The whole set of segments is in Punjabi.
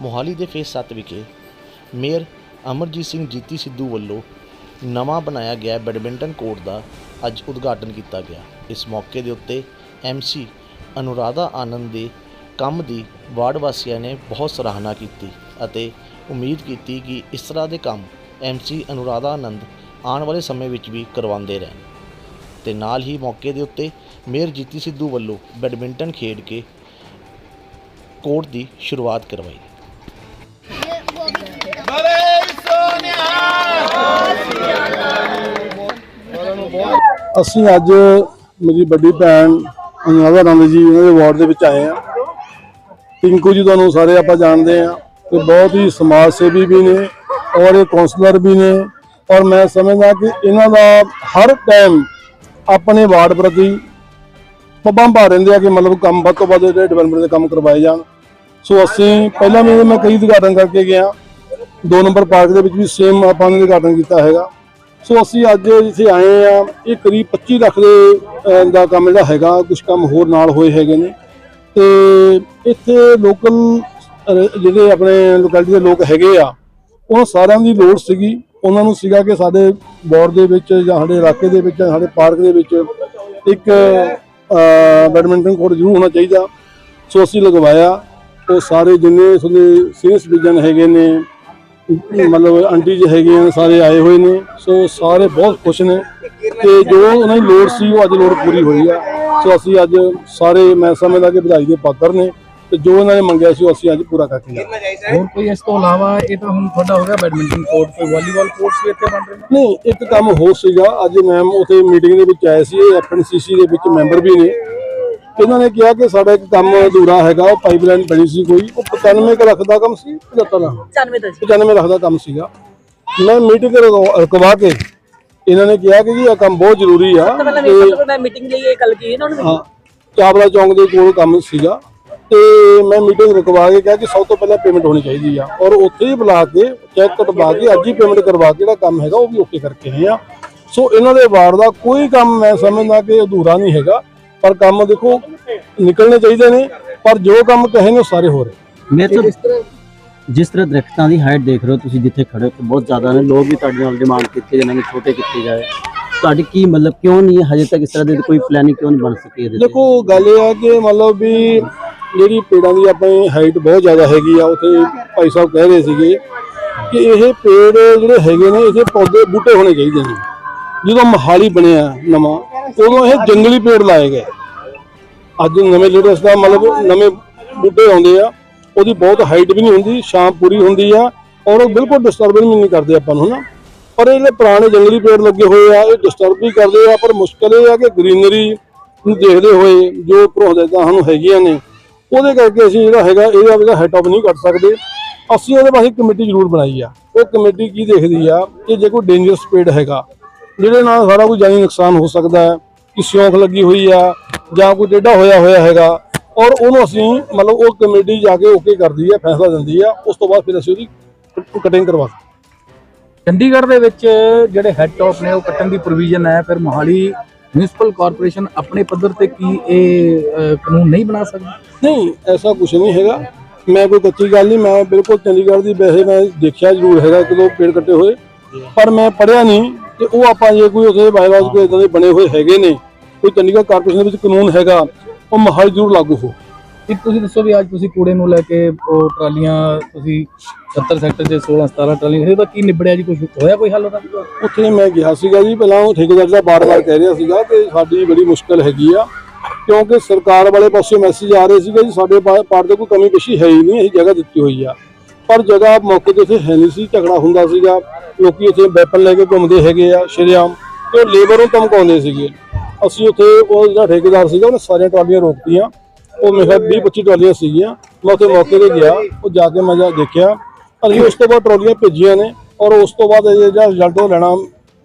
ਮੋਹਾਲੀ ਦੇ ਫੇਸ 7 ਵਿਖੇ ਮੇਅਰ ਅਮਰਜੀਤ ਸਿੰਘ ਜੀਤੀ ਸਿੱਧੂ ਵੱਲੋਂ ਨਵਾਂ ਬਣਾਇਆ ਗਿਆ ਬੈਡਮਿੰਟਨ ਕੋਰਟ ਦਾ ਅੱਜ ਉਦਘਾਟਨ ਕੀਤਾ ਗਿਆ। ਇਸ ਮੌਕੇ ਦੇ ਉੱਤੇ ਐਮਸੀ ਅਨੁਰਾਧਾ ਆਨੰਦ ਦੇ ਕੰਮ ਦੀ ਵਾਰਡ ਵਾਸੀਆਂ ਨੇ ਬਹੁਤ ਸਰਾਹਨਾ ਕੀਤੀ ਅਤੇ ਉਮੀਦ ਕੀਤੀ ਕਿ ਇਸ ਤਰ੍ਹਾਂ ਦੇ ਕੰਮ ਐਮਸੀ ਅਨੁਰਾਧਾ ਆਨੰਦ ਆਉਣ ਵਾਲੇ ਸਮੇਂ ਵਿੱਚ ਵੀ ਕਰਵਾਉਂਦੇ ਰਹਿਣ। ਤੇ ਨਾਲ ਹੀ ਮੌਕੇ ਦੇ ਉੱਤੇ ਮੇਅਰ ਜੀਤੀ ਸਿੱਧੂ ਵੱਲੋਂ ਬੈਡਮਿੰਟਨ ਖੇਡ ਕੇ ਕੋਰਟ ਦੀ ਸ਼ੁਰੂਆਤ ਕਰਵਾਈ। ਅਸੀਂ ਅੱਜ ਮੇਰੀ ਵੱਡੀ ਭੈਣ ਅਨੁਰਾਧਾ ਨੰਦ ਜੀ ਉਹਨਾਂ ਦੇ ਵਾਰਡ ਦੇ ਵਿੱਚ ਆਏ ਆ ਟਿੰਕੂ ਜੀ ਤੁਹਾਨੂੰ ਸਾਰੇ ਆਪਾਂ ਜਾਣਦੇ ਆ ਤੇ ਬਹੁਤ ਹੀ ਸਮਾਜ ਸੇਵੀ ਵੀ ਨੇ ਔਰ ਇਹ ਕਾਉਂਸਲਰ ਵੀ ਨੇ। ਔਰ ਮੈਂ ਸਮਝਦਾ ਕਿ ਇਹਨਾਂ ਦਾ ਹਰ ਟਾਈਮ ਆਪਣੇ ਵਾਰਡ ਪ੍ਰਤੀ ਪੱਬਾਂ ਰਹਿੰਦੇ ਆ ਕਿ ਮਤਲਬ ਕੰਮ ਵੱਧ ਤੋਂ ਵੱਧ ਜਿਹੜੇ ਡਿਵੈਲਪਮੈਂਟ ਦੇ ਕੰਮ ਕਰਵਾਏ ਜਾਣ। ਸੋ ਅਸੀਂ ਪਹਿਲਾਂ ਵੀ ਮੈਂ ਕਈ ਉਦਘਾਟਨ ਕਰਕੇ ਗਿਆ ਦੋ ਨੰਬਰ ਪਾਰਕ ਦੇ ਵਿੱਚ ਵੀ ਸੇਮ ਆਪਾਂ ਨੇ ਉਦਘਾਟਨ ਕੀਤਾ ਹੈਗਾ। ਸੋ ਅਸੀਂ ਅੱਜ ਜਿੱਥੇ ਆਏ ਆ ਇਹ ਕਰੀਬ 25 ਲੱਖ ਦੇ ਦਾ ਕੰਮ ਜਿਹੜਾ ਹੈਗਾ ਕੁਝ ਕੰਮ ਹੋਰ ਨਾਲ ਹੋਏ ਹੈਗੇ ਨੇ। ਤੇ ਇੱਥੇ ਲੋਕਲ ਜਿਹੜੇ ਆਪਣੇ ਲੋਕੈਲਿਟੀ ਦੇ ਲੋਕ ਹੈਗੇ ਆ, ਉਹਨਾਂ ਸਾਰਿਆਂ ਦੀ ਲੋੜ ਸੀਗੀ। ਉਹਨਾਂ ਨੂੰ ਸੀਗਾ ਕਿ ਸਾਡੇ ਬੋਰਡ ਦੇ ਵਿੱਚ ਜਾਂ ਸਾਡੇ ਇਲਾਕੇ ਦੇ ਵਿੱਚ ਜਾਂ ਸਾਡੇ ਪਾਰਕ ਦੇ ਵਿੱਚ ਇੱਕ ਬੈਡਮਿੰਟਨ ਕੋਰਟ ਜ਼ਰੂਰ ਹੋਣਾ ਚਾਹੀਦਾ। ਸੋ ਅਸੀਂ ਲਗਵਾਇਆ। ਉਹ ਸਾਰੇ ਜਿੰਨੇ ਤੁਹਾਡੇ ਸੀਨੀਅਰ ਸਿਟੀਜ਼ਨ ਹੈਗੇ ਨੇ ਮਤਲਬ ਆਂਟੀ ਜੀ ਹੈਗੇ ਆ ਸਾਰੇ ਆਏ ਹੋਏ ਨੇ। ਸੋ ਸਾਰੇ ਬਹੁਤ ਖੁਸ਼ ਨੇ। ਤੇ ਜੋ ਉਹਨਾਂ ਦੀ ਲੋੜ ਸੀ ਉਹ ਅੱਜ ਲੋੜ ਪੂਰੀ ਹੋਈ ਆ। ਸੋ ਅਸੀਂ ਅੱਜ ਸਾਰੇ ਮੈਂ ਸਮਝਦਾ ਕਿ ਵਧਾਈ ਦੇ ਪਾਤਰ ਨੇ। ਤੇ ਜੋ ਇਹਨਾਂ ਨੇ ਮੰਗਿਆ ਸੀ ਉਹ ਅਸੀਂ ਅੱਜ ਪੂਰਾ ਕਰਕੇ ਗਏ ਹੋਰ ਕੋਈ ਇਸ ਤੋਂ ਇਲਾਵਾ ਇਹ ਤਾਂ ਹੁਣ ਤੁਹਾਡਾ ਹੋ ਗਿਆ ਬੈਡਮਿੰਟਨ ਕੋਰਟ ਕੋਈ ਵਾਲੀਬਾਲ ਕੋਰਟਸ ਵੀ ਇੱਥੇ ਬਣ ਰਹੇ ਨੇ? ਨਹੀਂ ਇੱਕ ਕੰਮ ਹੋ ਸੀਗਾ। ਅੱਜ ਮੈਮ ਉਥੇ ਮੀਟਿੰਗ ਦੇ ਵਿੱਚ ਆਏ ਸੀ ਇਹ ਐਫਐਨਸੀਸੀ ਦੇ ਵਿੱਚ ਮੈਂਬਰ ਵੀ ਨੇ। ਇਹਨਾਂ ਨੇ ਕਿਹਾ ਕਿ ਸਾਡਾ ਇੱਕ ਕੰਮ ਅਧੂਰਾ ਹੈਗਾ ਉਹ ਪਾਈਪਲਾਈਨ ਬਣੀ ਸੀ ਕੋਈ ਉਹ 95 ਕੁ ਲੱਖ ਦਾ ਕੰਮ ਸੀ 75 ਲੱਖ। 95 ਦਾ ਜੀ। 95 ਲੱਖ ਦਾ ਕੰਮ ਸੀਗਾ। ਮੈਂ ਮੀਟਿੰਗ ਰਕਵਾ ਕੇ ਇਹਨਾਂ ਨੇ ਕਿਹਾ ਕਿ ਜੀ ਇਹ ਕੰਮ ਬਹੁਤ ਜ਼ਰੂਰੀ ਆ ਤਾਂ ਮੈਂ ਮੀਟਿੰਗ ਲਈ ਇਹ ਗੱਲ ਕੀਤੀ ਨਾ ਉਹਨੇ ਹਾਂ ਚਾਵਲਾ ਚੌਂਕ ਦੇ ਕੋਲ ਕੰਮ ਸੀਗਾ ਤੇ ਮੈਂ ਮੀਟਿੰਗ ਰੁਕਵਾ ਕੇ ਕਿਹਾ ਕਿ ਸਭ ਤੋਂ ਪਹਿਲਾਂ ਪੇਮੈਂਟ ਹੋਣੀ ਚਾਹੀਦੀ ਆ। ਔਰ ਉੱਥੇ ਹੀ ਬੁਲਾ ਕੇ ਚੈੱਕ ਕਟਵਾ ਕੇ ਅੱਜ ਹੀ ਪੇਮੈਂਟ ਕਰਵਾ ਕੇ ਜਿਹੜਾ ਕੰਮ ਹੈਗਾ ਉਹ ਵੀ ਓਕੇ ਕਰਕੇ ਆਏ ਆ। ਸੋ ਇਹਨਾਂ ਦੇ ਵਾਰ ਦਾ ਕੋਈ ਕੰਮ ਮੈਂ ਸਮਝਦਾ ਕਿ ਅਧੂਰਾ ਨਹੀਂ ਹੈਗਾ ਪਰ ਕੰਮ ਦੇਖੋ ਨਿਕਲਣੇ ਚਾਹੀਦੇ ਨੇ ਪਰ ਜੋ ਕੰਮ ਕਹੇ ਨੇ ਉਹ ਸਾਰੇ ਹੋ ਰਹੇ। ਮੈਂ ਤਾਂ ਜਿਸ ਤਰ੍ਹਾਂ ਦਰਖਤਾਂ ਦੀ ਹਾਈਟ ਦੇਖ ਰਹੇ ਹੋ ਤੁਸੀਂ ਜਿੱਥੇ ਖੜੇ ਹੋ ਤੇ ਬਹੁਤ ਜ਼ਿਆਦਾ ਨੇ। ਲੋਕ ਵੀ ਤੁਹਾਡੇ ਨਾਲ ਡਿਮਾਂਡ ਕੀਤੀ ਜਾਂਦੇ ਨੇ ਛੋਟੇ ਕੀਤੇ ਜਾਏ। ਤੁਹਾਡੀ ਕੀ ਮਤਲਬ ਕਿਉਂ ਨਹੀਂ ਹੈ? ਹਜੇ ਤੱਕ ਇਸ ਤਰ੍ਹਾਂ ਦੀ ਕੋਈ ਪਲੈਨਿੰਗ ਕਿਉਂ ਨਹੀਂ ਬਣ ਸਕੀ ਇਹਦੇ ਦੇਖੋ ਗੱਲ ਇਹ ਆ ਕਿ ਮਤਲਬ ਵੀ ਜਿਹੜੀ ਪੇੜਾਂ ਦੀ ਆਪਣੀ ਹਾਈਟ ਬਹੁਤ ਜ਼ਿਆਦਾ ਹੈਗੀ ਆ ਉੱਥੇ ਭਾਈ ਸਾਹਿਬ ਕਹਿ ਰਹੇ ਸੀਗੇ ਕਿ ਇਹ ਪੇੜ ਜਿਹੜੇ ਹੈਗੇ ਨੇ ਇਹਦੇ ਪੌਦੇ ਬੂਟੇ ਹੋਣੇ ਚਾਹੀਦੇ ਨੇ। ਜਦੋਂ ਮਹਾਲੀ ਬਣਿਆ ਨਵਾਂ ਉਦੋਂ ਇਹ ਜੰਗਲੀ ਪੇੜ ਲਾਏ ਗਏ। ਅੱਜ ਨਵੇਂ ਲੇਟੈਸਟ ਦਾ ਮਤਲਬ ਨਵੇਂ ਬੂਟੇ ਆਉਂਦੇ ਆ, ਉਹਦੀ ਬਹੁਤ ਹਾਈਟ ਵੀ ਨਹੀਂ ਹੁੰਦੀ ਸ਼ਾਮ ਪੂਰੀ ਹੁੰਦੀ ਆ, ਔਰ ਉਹ ਬਿਲਕੁਲ ਡਿਸਟਰਬੈਂਸ ਵੀ ਨਹੀਂ ਕਰਦੇ ਆਪਾਂ ਨੂੰ ਹਨਾ। ਪਰ ਇਹ ਜਿਹੜੇ ਪੁਰਾਣੇ ਜੰਗਲੀ ਪੇੜ ਲੱਗੇ ਹੋਏ ਆ, ਇਹ ਡਿਸਟਰਬ ਵੀ ਕਰਦੇ ਆ, ਪਰ ਮੁਸ਼ਕਲ ਇਹ ਆ ਕਿ ਗ੍ਰੀਨਰੀ ਨੂੰ ਦੇਖਦੇ ਹੋਏ ਜੋ ਉੱਪਰੋਂ ਸਾਨੂੰ ਹੈਗੀਆਂ ਨੇ, ਉਹਦੇ ਕਰਕੇ ਅਸੀਂ ਜਿਹੜਾ ਹੈਗਾ ਇਹਦਾ ਇਹਦਾ ਹੈਡ ਆਫ ਨਹੀਂ ਕੱਟ ਸਕਦੇ। ਅਸੀਂ ਉਹਦੇ ਵਾਸਤੇ ਕਮੇਟੀ ਜ਼ਰੂਰ ਬਣਾਈ ਆ। ਉਹ ਕਮੇਟੀ ਕੀ ਦੇਖਦੀ ਆ ਕਿ ਜੇ ਕੋਈ ਡੇਂਜਰਸ ਪੇੜ ਹੈਗਾ, ਜਿਹਦੇ ਨਾਲ ਸਾਰਾ ਕੋਈ ਜਾਨੀ ਨੁਕਸਾਨ ਹੋ ਸਕਦਾ ਹੈ, ਕਿ ਸਿਉਂਖ ਲੱਗੀ ਹੋਈ ਆ ਜਾਂ ਕੋਈ ਟੇਢਾ ਹੋਇਆ ਹੋਇਆ ਹੈਗਾ ਔਰ ਉਹਨੂੰ ਅਸੀਂ ਮਤਲਬ ਉਹ ਕਮੇਟੀ ਜਾ ਕੇ ਓਕੇ ਕਰਦੀ ਆ ਫੈਸਲਾ ਦਿੰਦੀ ਆ ਉਸ ਤੋਂ ਬਾਅਦ ਫਿਰ ਅਸੀਂ ਉਹਦੀ ਕਟਿੰਗ ਕਰਵਾ ਚੰਡੀਗੜ੍ਹ ਦੇ ਵਿੱਚ ਜਿਹੜੇ ਹੈੱਡ ਟਾਪ ਨੇ ਉਹ ਕੱਟਣ ਦੀ ਪ੍ਰੋਵੀਜ਼ਨ ਹੈ ਫਿਰ ਮੋਹਾਲੀ ਮਿਊਨਿਸਪਲ ਕਾਰਪੋਰੇਸ਼ਨ ਆਪਣੇ ਪੱਧਰ ਤੇ ਕੀ ਇਹ ਕਾਨੂੰਨ ਨਹੀਂ ਬਣਾ ਸਕਦੀ? ਨਹੀਂ ਐਸਾ ਕੁਝ ਨਹੀਂ ਹੈਗਾ। ਮੈਂ ਕੋਈ ਕੱਚੀ ਗੱਲ ਨਹੀਂ ਮੈਂ ਬਿਲਕੁਲ ਚੰਡੀਗੜ੍ਹ ਦੀ ਵੈਸੇ ਮੈਂ ਦੇਖਿਆ ਜ਼ਰੂਰ ਹੈਗਾ ਕਿ ਲੋਕ ਪੇੜ ਕੱਟੇ ਹੋਏ ਪਰ ਮੈਂ ਪੜਿਆ ਨਹੀਂ ਕਿ ਉਹ ਆਪਾਂ ਜੇ ਕੋਈ ਉਥੇ ਬਾਇਲਾਜ਼ ਕੋਈ ਇਦਾਂ ਦੇ ਬਣੇ ਹੋਏ ਹੈਗੇ ਨੇ ਕੋਈ ਚੰਡੀਗੜ੍ਹ ਕਾਰਪੋਰੇਸ਼ਨ ਦੇ ਵਿੱਚ ਕਾਨੂੰਨ ਹੈਗਾ ਉਹ ਮਹਾਲੀ ਜ਼ਰੂਰ ਲਾਗੂ ਹੋ। ਇੱਕ ਤੁਸੀਂ ਦੱਸੋ ਵੀ ਅੱਜ ਤੁਸੀਂ ਕੂੜੇ ਨੂੰ ਲੈ ਕੇ ਉਹ ਟਰਾਲੀਆਂ ਤੁਸੀਂ 70 ਸੈਕਟਰ 'ਚ 16 17 ਟਰਾਲੀਆਂ ਇਹਦਾ ਕੀ ਨਿਬੜਿਆ ਜੀ ਕੁਝ ਹੋਇਆ ਕੋਈ ਹੱਲ ਉਹਦਾ? ਉੱਥੇ ਮੈਂ ਗਿਆ ਸੀਗਾ ਜੀ ਪਹਿਲਾਂ ਉਹ ਠੇਕੇਦਾਰ ਦਾ ਬਾਰ-ਬਾਰ ਕਹਿ ਰਿਹਾ ਸੀਗਾ ਕਿ ਸਾਡੀ ਬੜੀ ਮੁਸ਼ਕਲ ਹੈਗੀ ਆ ਕਿਉਂਕਿ ਸਰਕਾਰ ਵਾਲੇ ਪਾਸੇ ਮੈਸੇਜ ਆ ਰਹੇ ਸੀਗੇ ਜੀ ਸਾਡੇ ਪਾਰ ਤੇ ਕੋਈ ਕਮੀ ਪੇਸ਼ੀ ਹੈ ਹੀ ਨਹੀਂ ਇਹ ਜਗ੍ਹਾ ਦਿੱਤੀ ਹੋਈ ਆ। ਪਰ ਜਗ੍ਹਾ ਮੌਕੇ ਤੇ ਉੱਥੇ ਹੈ ਨਹੀਂ ਸੀ ਝਗੜਾ ਹੁੰਦਾ ਸੀਗਾ ਲੋਕੀ ਉੱਥੇ ਵੈਪਨ ਲੈ ਕੇ ਘੁੰਮਦੇ ਹੈਗੇ ਆ ਸ਼ਰੇਆਮ ਤੇ ਉਹ ਲੇਬਰ ਨੂੰ ਧਮਕਾਉਂਦੇ ਸੀਗੇ। ਅਸੀਂ ਉੱਥੇ ਉਹ ਜਿਹੜਾ ਠੇਕੇਦਾਰ ਸੀਗਾ, ਉਹਨੇ ਸਾਰੀਆਂ ਟਰਾਲੀਆਂ ਰੋਕਤੀਆਂ। ਉਹ ਮੇਰੇ ਖਿਆਲ 20 25 ਟਰਾਲੀਆਂ ਸੀਗੀਆਂ। ਮੈਂ ਉੱਥੇ ਮੌਕੇ ਤੇ ਗਿਆ, ਉਹ ਜਾ ਕੇ ਮੈਂ ਜਾ ਦੇਖਿਆ। ਅਸੀਂ ਉਸ ਤੋਂ ਬਾਅਦ ਟਰਾਲੀਆਂ ਭੇਜੀਆਂ ਨੇ ਔਰ ਉਸ ਤੋਂ ਬਾਅਦ ਇਹ ਜਿਹੜਾ ਰਿਜ਼ਲਟ ਉਹ ਲੈਣਾ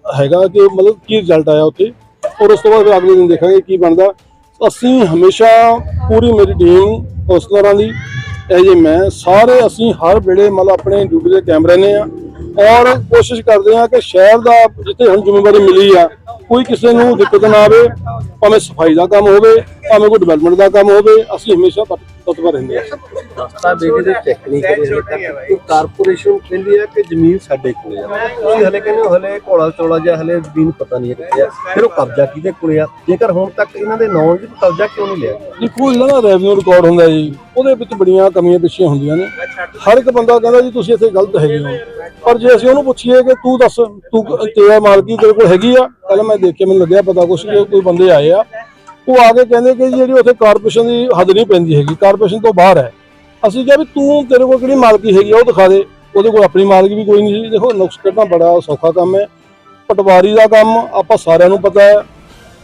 ਹੈਗਾ ਕਿ ਮਤਲਬ ਕੀ ਰਿਜ਼ਲਟ ਆਇਆ ਉੱਥੇ। ਔਰ ਉਸ ਤੋਂ ਬਾਅਦ ਫਿਰ ਅਗਲੇ ਦਿਨ ਦੇਖਾਂਗੇ ਕੀ ਬਣਦਾ। ਅਸੀਂ ਹਮੇਸ਼ਾ ਪੂਰੀ ਮੇਰੀ ਟੀਮ ਕਾਉਂਸਲਰਾਂ ਦੀ, ਇਹ ਜੇ ਮੈਂ, ਸਾਰੇ ਅਸੀਂ ਹਰ ਵੇਲੇ ਮਤਲਬ ਆਪਣੇ ਡਿਊਟੀ ਦੇ ਕੈਮਰੇ ਨੇ ਆ। ਔਰ ਕੋਸ਼ਿਸ਼ ਕਰਦੇ ਆ ਕਿ ਸ਼ਹਿਰ ਦਾ ਜਿੱਥੇ ਹੁਣ ਜ਼ਿੰਮੇਵਾਰੀ ਮਿਲੀ ਆ ਕੋਈ ਕਿਸੇ ਨੂੰ ਦਿੱਕਤ ਨਾ ਆਵੇ ਭਾਵੇਂ ਸਫ਼ਾਈ ਦਾ ਕੰਮ ਹੋਵੇ ਭਾਵੇਂ ਕੋਈ ਡਿਵੈਲਪਮੈਂਟ ਦਾ ਕੰਮ ਹੋਵੇ ਅਸੀਂ ਹਮੇਸ਼ਾ ਤਤ- ਤਤਪਰ ਰਹਿੰਦੇ ਆ ਰਸਤਾ ਬੇਬੀ ਦੇ ਚੈੱਕ ਨਹੀਂ ਕਰੇ ਕਾਰਪੋਰੇਸ਼ਨ ਕਹਿੰਦੀ ਹੈ ਕਿ ਜ਼ਮੀਨ ਸਾਡੇ ਕੋਲੇ ਆ। ਤੁਸੀਂ ਹਲੇ ਕਹਿੰਦੇ ਹੋ ਹਲੇ ਘੋੜਾ ਚੋਲਾ ਜਾਂ ਹਲੇ ਜ਼ਮੀਨ ਪਤਾ ਨਹੀਂ ਹੈ ਕਿੱਥੇ ਆ। ਫਿਰ ਉਹ ਕਬਜ਼ਾ ਕਿਹਦੇ ਕੋਲੇ ਆ? ਜੇਕਰ ਹੁਣ ਤੱਕ ਇਹਨਾਂ ਦੇ ਨਾਂ ਜੀ ਕਬਜ਼ਾ ਕਿਉਂ ਨਹੀਂ ਲਿਆ? ਦੇਖੋ ਜਿਹੜਾ ਨਾ ਰੈਵਨਿਊ ਰਿਕਾਰਡ ਹੁੰਦਾ ਜੀ। ਉਹਦੇ ਵਿੱਚ ਬੜੀਆਂ ਕਮੀਆਂ ਪਿੱਛੀਆਂ ਹੁੰਦੀਆਂ ਨੇ। ਹਰ ਇੱਕ ਬੰਦਾ ਕਹਿੰਦਾ ਜੀ ਤੁਸੀਂ ਇੱਥੇ ਗਲਤ ਹੈਗੇ ਹੋ। ਪਰ ਜੇ ਅਸੀਂ ਉਹਨੂੰ ਪੁੱਛੀਏ ਕਿ ਤੂੰ ਦੱਸ ਤੂੰ ਤੇਰਾ ਮਾਲਕੀ ਤੇਰੇ ਕੋਲ ਹੈਗੀ ਆ ਪਹਿਲਾਂ ਮੈਂ ਦੇਖਿਆ, ਮੈਨੂੰ ਲੱਗਿਆ ਪਤਾ ਕੁਛ ਕਿ ਕੋਈ ਬੰਦੇ ਆਏ ਆ। ਉਹ ਆ ਕੇ ਕਹਿੰਦੇ ਕਿ ਜਿਹੜੀ ਉੱਥੇ ਕਾਰਪੋਰੇਸ਼ਨ ਦੀ ਹੱਦ ਨਹੀਂ ਪੈਂਦੀ ਹੈਗੀ ਕਾਰਪੋਰੇਸ਼ਨ ਤੋਂ ਬਾਹਰ ਹੈ। ਅਸੀਂ ਕਿਹਾ ਵੀ ਤੂੰ ਤੇਰੇ ਕੋਲ ਕਿਹੜੀ ਮਾਲਕੀ ਹੈਗੀ ਆ, ਉਹ ਦਿਖਾ ਦੇ। ਉਹਦੇ ਕੋਲ ਆਪਣੀ ਮਾਲਕੀ ਵੀ ਕੋਈ ਨਹੀਂ ਸੀ। ਦੇਖੋ, ਨੁਕਸ ਕੱਢਣਾ ਬੜਾ ਸੌਖਾ ਕੰਮ ਹੈ। ਪਟਵਾਰੀ ਦਾ ਕੰਮ ਆਪਾਂ ਸਾਰਿਆਂ ਨੂੰ ਪਤਾ ਹੈ।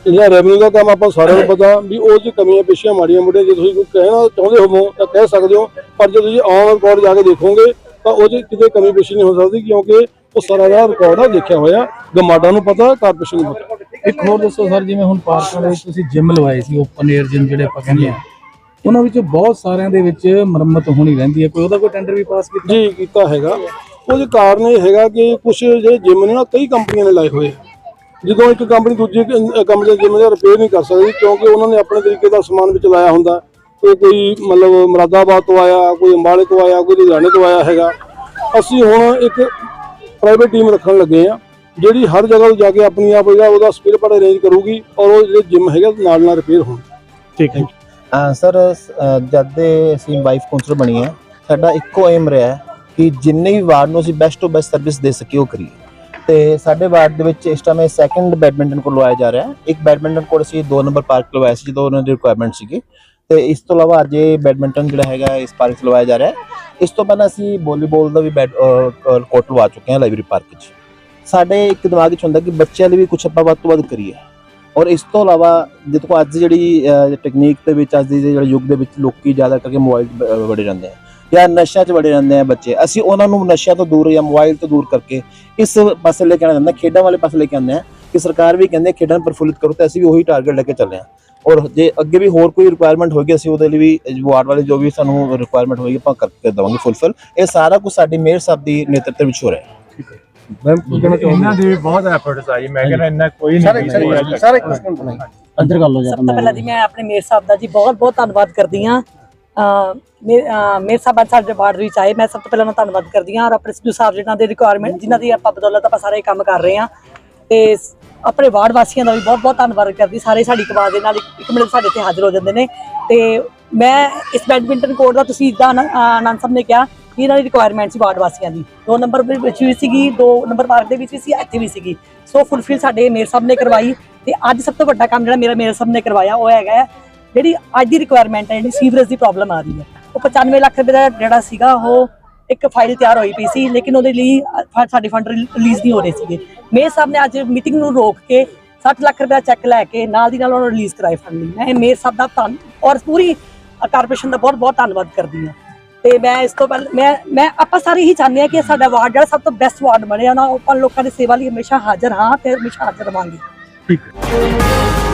ਜਿਹੜਾ ਰੈਵਨਿਊ ਦਾ ਕੰਮ ਆਪਾਂ ਸਾਰਿਆਂ ਨੂੰ ਪਤਾ ਵੀ ਉਹ 'ਚ ਕਮੀਆਂ ਪੇਸ਼ੀਆਂ ਮਾੜੀਆਂ ਮੋਟੀਆਂ, ਜੇ ਤੁਸੀਂ ਕੋਈ ਕਹਿਣਾ ਚਾਹੁੰਦੇ ਹੋਵੋ ਤਾਂ ਕਹਿ ਸਕਦੇ ਹੋ। ਪਰ ਜੇ ਤੁਸੀਂ ਔਨ ਰਿਕਾਰਡ ਜਾ ਕੇ ਦੇਖੋਗੇ ਤਾਂ ਉਹ 'ਚ ਕਿਤੇ ਕਮੀ ਪੇਸ਼ੀ ਨਹੀਂ ਹੋ ਸਕਦੀ ਕਿਉਂਕਿ ਉਹ ਸਾਰਾ ਜਿਹੜਾ ਰਿਕਾਰਡ ਆ ਦੇਖਿਆ ਹੋਇਆ। ਗਮਾਡਾ ਨੂੰ ਪਤਾ ਕਾਰਪੋਰੇਸ਼ਨ ਨੂੰ ਪਤਾ। ਇੱਕ ਹੋਰ ਦੱਸੋ ਸਰ ਜਿਵੇਂ ਹੁਣ ਪਾਰਕਾਂ ਦੇ ਵਿੱਚ ਤੁਸੀਂ ਜਿਮ ਲਵਾਏ ਸੀ ਓਪਨ 에ਅਰ ਜਿਮ ਜਿਹੜੇ ਆਪਾਂ ਕਹਿੰਦੇ ਆ ਉਹਨਾਂ ਵਿੱਚ ਬਹੁਤ ਸਾਰਿਆਂ ਦੇ ਵਿੱਚ ਮੁਰੰਮਤ ਹੋਣੀ ਰਹਿੰਦੀ ਹੈ। ਕੋਈ ਉਹਦਾ ਕੋਈ ਟੈਂਡਰ ਵੀ ਪਾਸ ਕੀਤਾ? ਜੀ ਕੀਤਾ ਹੈਗਾ। ਉਹਦੇ ਕਾਰਨ ਇਹ ਹੈਗਾ ਕਿ ਕੁਝ ਜਿਹੜੇ ਜਿਮ ਨੇ ਨਾ ਕਈ ਕੰਪਨੀਆਂ ਨੇ ਲਾਏ ਹੋਏ। ਜਦੋਂ ਇੱਕ ਕੰਪਨੀ ਦੂਜੀ ਕੰਪਨੀ ਦੇ ਜਿਮ ਦਾ ਰਿਪੇਅਰ ਨਹੀਂ ਕਰ ਸਕਦੀ ਕਿਉਂਕਿ ਉਹਨਾਂ ਨੇ ਆਪਣੇ ਤਰੀਕੇ ਦਾ ਸਮਾਨ ਵਿੱਚ ਲਾਇਆ ਹੁੰਦਾ। ਕੋਈ ਕੋਈ ਮਤਲਬ ਮੁਰਾਦਾਬਾਦ ਤੋਂ ਆਇਆ ਕੋਈ ਅੰਬਾਲੇ ਤੋਂ ਆਇਆ ਕੋਈ ਲੁਧਿਆਣੇ ਤੋਂ ਆਇਆ ਹੈਗਾ। ਅਸੀਂ ਹੁਣ ਇੱਕ ਪ੍ਰਾਈਵੇਟ ਟੀਮ ਰੱਖਣ ਲੱਗੇ ਆ ਜਿਹੜੀ ਹਰ ਜਗ੍ਹਾ ਤੋਂ ਜਾ ਕੇ ਆਪਣੀ ਆਪ ਜਿਹੜਾ ਉਹਦਾ ਸਪੇਅਰ ਪਾਰਟ ਅਰੇਂਜ ਕਰੂਗੀ ਔਰ ਉਹ ਜਿਹੜੇ ਜਿਮ ਹੈਗੇ ਨਾਲ ਨਾਲ ਰਿਪੇਅਰ ਹੋਣ। ਠੀਕ ਹੈ। ਸਰ ਜਦ ਦੇ ਅਸੀਂ ਵਾਈਫ ਕਾਉਂਸਲਰ ਬਣੀ ਹੈ ਸਾਡਾ ਇੱਕੋ ਏਮ ਰਿਹਾ ਹੈ ਕਿ ਜਿੰਨੇ ਵੀ ਵਾਰਡ ਨੂੰ ਅਸੀਂ ਬੈਸਟ ਤੋਂ ਬੈਸਟ ਸਰਵਿਸ ਦੇ ਸਕੀਏ ਉਹ ਕਰੀਏ। ਤੇ ਸਾਡੇ ਵਾਰਡ ਦੇ ਵਿੱਚ ਇਸ ਟਾਈਮ ਸੈਕੰਡ ਬੈਡਮਿੰਟਨ ਕੋਰਟ ਲਵਾਇਆ ਜਾ ਰਿਹਾ ਹੈ। ਇੱਕ ਬੈਡਮਿੰਟਨ ਕੋਰਟ ਅਸੀਂ 2 ਨੰਬਰ ਪਾਰਕ ਲਵਾਇਆ ਸੀ ਜਦੋਂ ਉਹਨਾਂ ਦੀ ਰਿਕੁਆਇਰਮੈਂਟ ਸੀਗੀ। ਤੇ ਇਸ ਤੋਂ ਇਲਾਵਾ ਅੱਜ ਇਹ ਬੈਡਮਿੰਟਨ ਜਿਹੜਾ ਹੈਗਾ ਇਸ ਪਾਰਕ 'ਚ ਲਵਾਇਆ ਜਾ ਰਿਹਾ ਇਸ ਤੋਂ ਪਹਿਲਾਂ ਅਸੀਂ ਵਾਲੀਬਾਲ ਦਾ ਵੀ ਬੈਡ ਕੋਰਟ ਲਵਾ ਚੁੱਕੇ ਹਾਂ ਲਾਇਬ੍ਰੇਰੀ ਪਾਰਕ 'ਚ। ਸਾਡੇ ਇੱਕ ਦਿਮਾਗ 'ਚ ਹੁੰਦਾ ਕਿ ਬੱਚਿਆਂ ਲਈ ਵੀ ਕੁਝ ਆਪਾਂ ਵੱਧ ਤੋਂ ਵੱਧ ਕਰੀਏ। ਔਰ ਇਸ ਤੋਂ ਇਲਾਵਾ ਦੇਖੋ ਅੱਜ ਦੀ ਜਿਹੜੀ ਟੈਕਨੀਕ ਦੇ ਵਿੱਚ ਅੱਜ ਦੇ ਜਿਹੜੇ ਯੁੱਗ ਦੇ ਵਿੱਚ ਲੋਕੀ ਜ਼ਿਆਦਾ ਕਰਕੇ ਮੋਬਾਈਲ ਵੜੇ ਰਹਿੰਦੇ ਆ। ਜਾਂ ਨਸ਼ਿਆਂ 'ਚ ਵੜੇ ਰਹਿੰਦੇ ਆ ਬੱਚੇ। ਅਸੀਂ ਉਹਨਾਂ ਨੂੰ ਨਸ਼ਿਆਂ ਤੋਂ ਦੂਰ ਜਾਂ ਮੋਬਾਈਲ ਤੋਂ ਦੂਰ ਕਰਕੇ ਇਸ ਪਾਸੇ ਲੈ ਕੇ ਆਉਣਾ ਚਾਹੁੰਦਾ ਖੇਡਾਂ ਵਾਲੇ ਪਾਸੇ ਲੈ ਕੇ ਆਉਂਦੇ ਆ ਕਿ ਸਰਕਾਰ ਵੀ ਕਹਿੰਦੇ ਖੇਡਾਂ ਨੂੰ ਪ੍ਰਫੁੱਲਿਤ ਕਰੋ ਤੇ ਅਸੀਂ ਵੀ ਉਹੀ ਟਾਰਗੇਟ ਲੈ ਕੇ ਚੱਲੇ ਆ ਔਰ ਜੇ ਅੱਗੇ ਵੀ ਹੋਰ ਕੋਈ ਰਿਕੁਆਇਰਮੈਂਟ ਹੋਏਗੀ ਅਸੀਂ ਉਹਦੇ ਲਈ ਵੀ ਵਾਰਡ ਵਾਲੇ ਜੋ ਵੀ ਸਾਨੂੰ ਰਿਕੁਆਇਰਮੈਂਟ ਹੋਏਗੀ ਆਪਾਂ ਕਰਕੇ ਦੇਵਾਂਗੇ ਫੁੱਲਫਿਲ ਇਹ ਸਾਰਾ ਕੁਝ ਸਾਡੀ ਮੇਅਰ ਸਾਹਿਬ ਦੀ ਨੇਤਰਤਵ ਵਿੱਚ ਹੋ ਰਿਹਾ ਹੈ। ਮੈਂ ਪੁੱਛਣਾ ਚਾਹੁੰਦਾ ਇਹਨਾਂ ਦੇ ਵੀ ਬਹੁਤ ਐਫਰਟਸ ਆ ਜੀ ਮੈਂ ਕਹਿੰਦਾ ਇੰਨਾ ਕੋਈ ਨਹੀਂ ਸਾਰੇ ਸਾਰੇ ਅੰਦਰ ਕਰ ਲਓ ਜਾਂ ਸਭ ਤੋਂ ਪਹਿਲਾਂ ਜੀ ਮੈਂ ਆਪਣੇ ਮੇਰ ਸਾਹਿਬ ਦਾ ਜੀ ਬਹੁਤ ਬਹੁਤ ਧੰਨਵਾਦ ਕਰਦੀ ਹਾਂ। ਮੇਰ ਸਾਹਿਬ ਅੱਜ ਸਾਡੇ ਵਾਰਡ ਵਿੱਚ ਆਏ। ਮੈਂ ਸਭ ਤੋਂ ਪਹਿਲਾਂ ਉਹਨਾਂ ਦਾ ਧੰਨਵਾਦ ਕਰਦੀ ਹਾਂ। ਔਰ ਆਪਣੇ ਸਿੱਧੂ ਸਾਹਿਬ ਜਿਹਨਾਂ ਦੇ ਰਿਕੁਆਇਰਮੈਂਟ ਜਿਨ੍ਹਾਂ ਦੀ ਆਪਾਂ ਬਦੌਲਤ ਆਪਾਂ ਸਾਰੇ ਕੰਮ ਕਰ ਰਹੇ ਹਾਂ। ਤੇ ਆਪਣੇ ਵਾਰਡ ਵਾਸੀਆਂ ਦਾ ਵੀ ਬਹੁਤ ਬਹੁਤ ਧੰਨਵਾਦ ਕਰਦੀ ਸਾਰੇ ਸਾਡੀ ਕਮਾਲ ਦੇ ਨਾਲ ਇੱਕ ਇੱਕ ਮਿੰਟ ਸਾਡੇ ਤੇ ਹਾਜ਼ਰ ਹੋ ਜਾਂਦੇ ਨੇ। ਤੇ ਮੈਂ ਇਸ ਬੈਡਮਿੰਟਨ ਕੋਰਟ ਦਾ ਤੁਸੀਂ ਇਦਾਂ ਆਨੰਦ ਸਾਹਿਬ ਨੇ ਕਿਹਾ ਕਿ ਇਹਨਾਂ ਦੀ ਰਿਕੁਆਇਰਮੈਂਟ ਸੀ ਵਾਰਡ ਵਾਸੀਆਂ ਦੀ। ਦੋ ਨੰਬਰ ਦੇ ਵਿੱਚ ਵੀ ਸੀਗੀ ਦੋ ਨੰਬਰ ਪਾਰਕ ਦੇ ਵਿੱਚ ਵੀ ਸੀ ਇੱਥੇ ਵੀ ਸੀਗੀ। ਸੋ ਫੁਲਫਿਲ ਸਾਡੇ ਮੇਰ ਸਾਹਿਬ ਨੇ ਕਰਵਾਈ ਤੇ ਅੱਜ ਸਭ ਤੋਂ ਵੱਡਾ ਕੰਮ ਜਿਹੜਾ ਮੇਰਾ ਮੇਰ ਸਾਹਿਬ ਨੇ ਕਰਵਾਇਆ ਉਹ ਹੈਗਾ ਹੈ, ਜਿਹੜੀ ਅੱਜ ਦੀ ਰਿਕੁਆਇਰਮੈਂਟ ਹੈ ਜਿਹੜੀ ਸੀਵਰੇਜ ਦੀ ਪ੍ਰੋਬਲਮ ਆ ਰਹੀ ਹੈ। ਉਹ 95 ਲੱਖ ਰੁਪਏ ਦਾ ਜਿਹੜਾ ਸੀਗਾ ਉਹ ਇੱਕ ਫਾਈਲ ਤਿਆਰ ਹੋਈ ਪਈ ਸੀ, ਲੇਕਿਨ ਉਹਦੇ ਲਈ ਸਾਡੇ ਫੰਡ ਰਿਲੀਜ਼ ਨਹੀਂ ਹੋ ਰਹੇ ਸੀਗੇ। ਮੇਅਰ ਸਾਹਿਬ ਨੇ ਅੱਜ ਮੀਟਿੰਗ ਨੂੰ ਰੋਕ ਕੇ 60 ਲੱਖ ਰੁਪਏ ਚੈੱਕ ਲੈ ਕੇ ਨਾਲ ਦੀ ਨਾਲ ਉਹਨਾਂ ਨੂੰ ਰਿਲੀਜ਼ ਕਰਾਏ ਫੰਡ ਲਈ। ਮੈਂ ਮੇਅਰ ਸਾਹਿਬ ਦਾ ਧੰਨ ਔਰ ਪੂਰੀ ਕਾਰਪੋਰੇਸ਼ਨ ਦਾ ਬਹੁਤ ਬਹੁਤ ਧੰਨਵਾਦ ਕਰਦੀ ਹਾਂ। ਤੇ ਮੈਂ ਇਸ ਤੋਂ ਪਹਿਲਾਂ, ਮੈਂ ਮੈਂ ਆਪਾਂ ਸਾਰੇ ਹੀ ਚਾਹੁੰਦੇ ਹਾਂ ਕਿ ਸਾਡਾ ਵਾਰਡ ਜਿਹੜਾ ਸਭ ਤੋਂ ਬੈਸਟ ਵਾਰਡ ਬਣਿਆ ਨਾ ਆਪਾਂ ਲੋਕਾਂ ਦੀ ਸੇਵਾ ਲਈ ਹਮੇਸ਼ਾ ਹਾਜ਼ਰ ਹਾਂ ਤੇ ਹਮੇਸ਼ਾ ਹਾਜ਼ਰ ਰਵਾਂਗੇ। ਠੀਕ